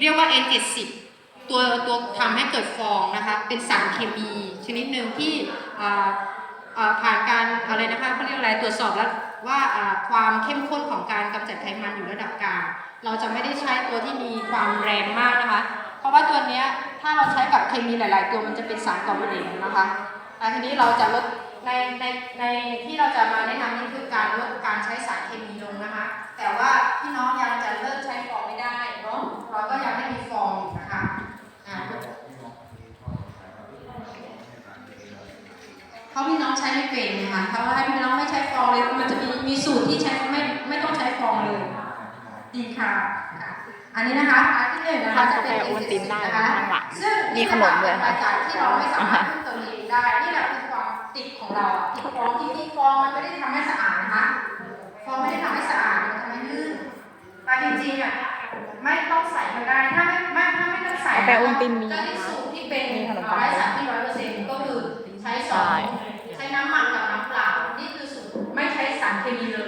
เรียกว่า N70 ตัวตัวทำให้เกิดฟองนะคะเป็นสารเคมีชนิดหนึ่งที่ผ่านการอะไรนะคะเขาเรียกอะไรตรวจสอบแล้วว่าความเข้มข้นของการกำจัดไขมันอยู่ระดับกลางเราจะไม่ได้ใช้ตัวที่มีความแรงมากนะคะ เพราะว่าตัวนี้ถ้าเราใช้กับเคมีหลาย ๆ ตัวมันจะเป็นสารก่อมะเร็งนะคะอะทีนี้เราจะลดในในในที่เราจะมาแนะนำนี่คือการลดการใช้สารเคมีลงนะคะ แต่ว่าพี่น้องยังจะเลิกใช้ฟองไม่ได้เนาะเราก็ยังให้มีฟองอยู่นะคะอ่าเพ ราะพี่น้องใช้ไม่เป็นนะคะเพราะว่าให้พี่น้องไม่ใช้ฟองเลยมันจะมีมีสูตรที่ใช้ไม่ไม่ต้องใช้ฟองเลย ดีค่ะค่ะอันนี้นะคะอันที่หนึ่งนะคะจะเป็นทานกาแฟโอวัลตินได้นะคะข้างหลังซึ่งมีขนมด้วยค่ะรายจ่ายที่เราไม่สามารถพึ่งตัวเองได้ นี่แหละคือความติดของเราอะติดฟองจริงๆฟองมันไม่ได้ทำให้สะอาดนะคะ ฟองไม่ได้ทำให้สะอาดมันทำให้ลื่นแต่จริงๆอะไม่ต้องใส่ก็ได้ ถ้าไม่ไม่ถ้าไม่ต้องใส่กาแฟโอวัลตินมีจะได้สูตรที่เป็น సాధ్యమేదో